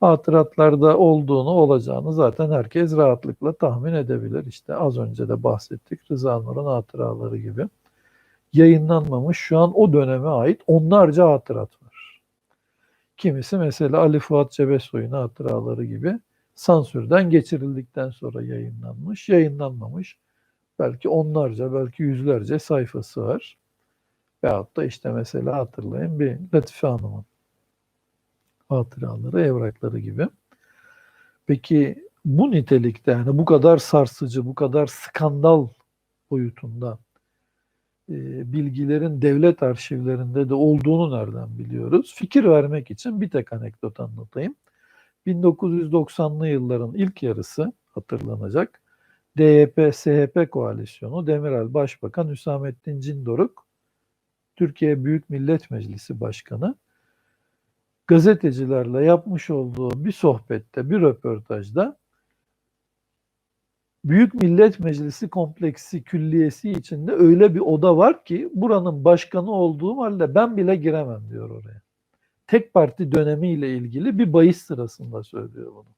hatıratlarda olduğunu olacağını zaten herkes rahatlıkla tahmin edebilir. İşte az önce de bahsettik Rıza Nur'un hatıraları gibi. Yayınlanmamış şu an o döneme ait onlarca hatırat var. Kimisi mesela Ali Fuat Cebesoy'un hatıraları gibi sansürden geçirildikten sonra yayınlanmış, yayınlanmamış. Belki onlarca, belki yüzlerce sayfası var. Veyahut da işte mesela hatırlayın bir Latife Hanım'ın hatıraları, evrakları gibi. Peki bu nitelikte yani bu kadar sarsıcı, bu kadar skandal boyutunda e, bilgilerin devlet arşivlerinde de olduğunu nereden biliyoruz? Fikir vermek için bir tek anekdot anlatayım. 1990'lı yılların ilk yarısı hatırlanacak. DYP-SHP koalisyonu Demirel Başbakan Hüsamettin Cindoruk Türkiye Büyük Millet Meclisi Başkanı gazetecilerle yapmış olduğu bir sohbette, bir röportajda Büyük Millet Meclisi kompleksi külliyesi içinde öyle bir oda var ki buranın başkanı olduğum halde ben bile giremem diyor oraya. Tek parti dönemiyle ilgili bir bahis sırasında söylüyor bunu.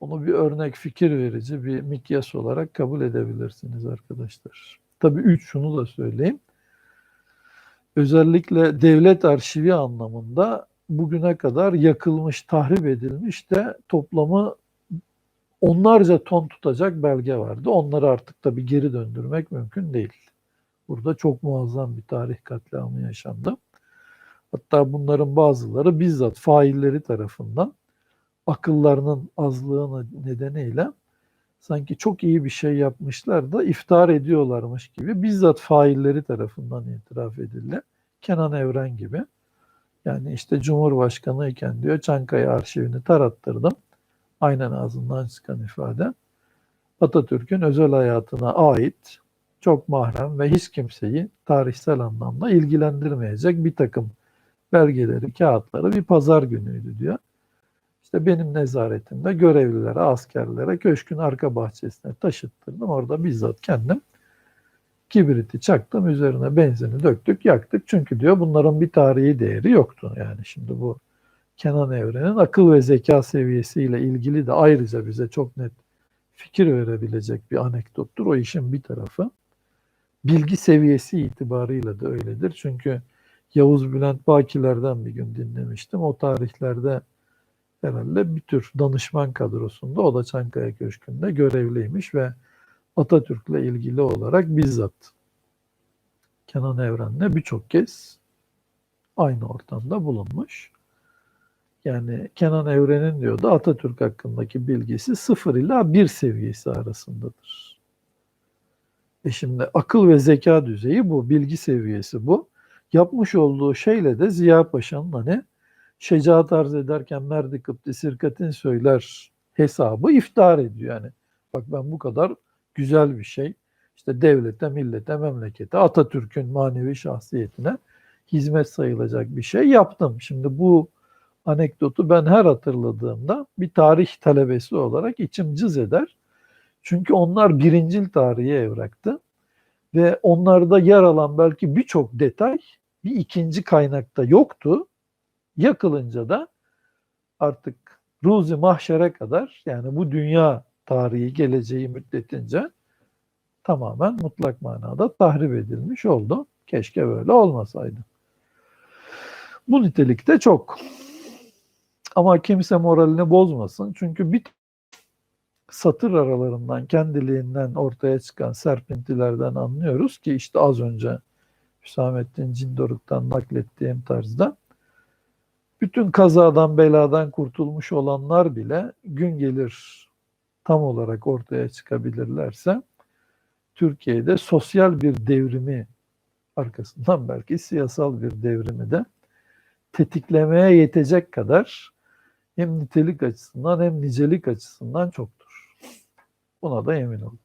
Bunu bir örnek fikir verici bir mikyas olarak kabul edebilirsiniz arkadaşlar. Tabii üç şunu da söyleyeyim. Özellikle devlet arşivi anlamında bugüne kadar yakılmış, tahrip edilmiş de toplamı onlarca ton tutacak belge vardı. Onları artık tabii geri döndürmek mümkün değil. Burada çok muazzam bir tarih katliamı yaşandı. Hatta bunların bazıları bizzat failleri tarafından akıllarının azlığı nedeniyle sanki çok iyi bir şey yapmışlar da iftar ediyorlarmış gibi bizzat failleri tarafından itiraf edildi. Kenan Evren gibi. Yani işte Cumhurbaşkanı iken diyor Çankaya arşivini tarattırdım. Aynen ağzından çıkan ifade. Atatürk'ün özel hayatına ait çok mahrem ve hiç kimseyi tarihsel anlamda ilgilendirmeyecek bir takım belgeleri, kağıtları bir pazar günüydü diyor. İşte benim nezaretimde görevlilere, askerlere köşkün arka bahçesine taşıttırdım. Orada bizzat kendim kibriti çaktım, üzerine benzini döktük, yaktık. Çünkü diyor bunların bir tarihi değeri yoktu. Yani şimdi bu Kenan Evren'in akıl ve zeka seviyesiyle ilgili de ayrıca bize çok net fikir verebilecek bir anekdottur. O işin bir tarafı. Bilgi seviyesi itibarıyla da öyledir. Çünkü Yavuz Bülent Bakiler'den bir gün dinlemiştim. O tarihlerde herhalde bir tür danışman kadrosunda o da Çankaya Köşkü'nde görevliymiş ve Atatürk'le ilgili olarak bizzat Kenan Evren'le birçok kez aynı ortamda bulunmuş. Yani Kenan Evren'in diyordu Atatürk hakkındaki bilgisi sıfır ila bir seviyesi arasındadır. E şimdi akıl ve zeka düzeyi bu, bilgi seviyesi bu. Yapmış olduğu şeyle de Ziya Paşa'nın hani şecaat arz ederken merdi kıpti sirkatin söyler hesabı iftar ediyor yani. Bak ben bu kadar güzel bir şey. İşte devlete, millete, memlekete, Atatürk'ün manevi şahsiyetine hizmet sayılacak bir şey yaptım. Şimdi bu anekdotu ben her hatırladığımda bir tarih talebesi olarak içim cız eder. Çünkü onlar birincil tarihi evraktı. Ve onlarda yer alan belki birçok detay bir ikinci kaynakta yoktu. Yakılınca da artık ruzi mahşere kadar yani bu dünya tarihi geleceği müddetince tamamen mutlak manada tahrip edilmiş oldu. Keşke böyle olmasaydı. Bu nitelikte çok. Ama kimse moralini bozmasın. Çünkü bir satır aralarından kendiliğinden ortaya çıkan serpintilerden anlıyoruz ki işte az önce Hüsamettin Cindoruk'tan naklettiğim tarzda bütün kazadan beladan kurtulmuş olanlar bile gün gelir tam olarak ortaya çıkabilirlerse Türkiye'de sosyal bir devrimi arkasından belki siyasal bir devrimi de tetiklemeye yetecek kadar hem nitelik açısından hem nicelik açısından çoktur. Buna da emin olun.